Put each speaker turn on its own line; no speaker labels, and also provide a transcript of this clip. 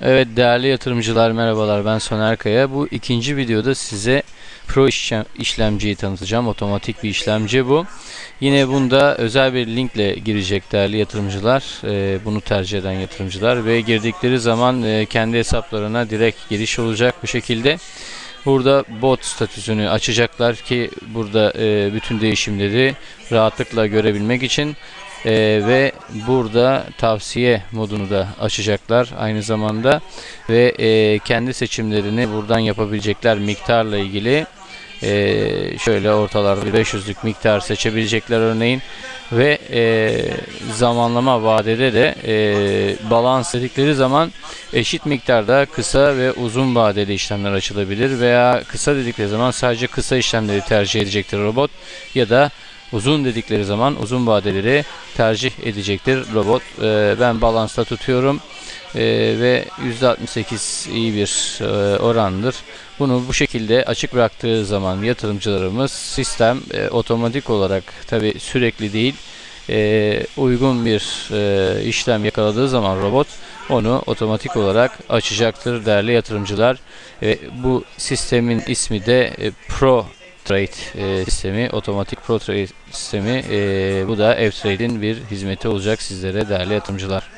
Evet değerli yatırımcılar merhabalar ben Soner Kaya. Bu ikinci videoda size Pro işlem, işlemciyi tanıtacağım. Otomatik bir işlemci bu. Yine bunda özel bir linkle girecek değerli yatırımcılar. Ee, bunu tercih eden yatırımcılar ve girdikleri zaman e, kendi hesaplarına direkt giriş olacak bu şekilde. Burada bot statüsünü açacaklar ki burada e, bütün değişimleri rahatlıkla görebilmek için e, ve burada tavsiye modunu da açacaklar aynı zamanda. Ve e, kendi seçimlerini buradan yapabilecekler miktarla ilgili. E, şöyle ortalarda bir 500'lük miktar seçebilecekler örneğin. Ve e, zamanlama vadede de e, balans dedikleri zaman eşit miktarda kısa ve uzun vadeli işlemler açılabilir veya kısa dedikleri zaman sadece kısa işlemleri tercih edecektir robot ya da uzun dedikleri zaman uzun vadeleri tercih edecektir robot. E, ben balansta tutuyorum e, ve %68 iyi bir e, orandır. Bunu bu şekilde açık bıraktığı zaman yatırımcılarımız sistem e, otomatik olarak tabi sürekli değil e, uygun bir işlem yakaladığı zaman robot onu otomatik olarak açacaktır değerli yatırımcılar. Bu sistemin ismi de Pro Trade e, sistemi, otomatik Pro Trade sistemi. E, bu da F-Trade'in bir hizmeti olacak sizlere değerli yatırımcılar.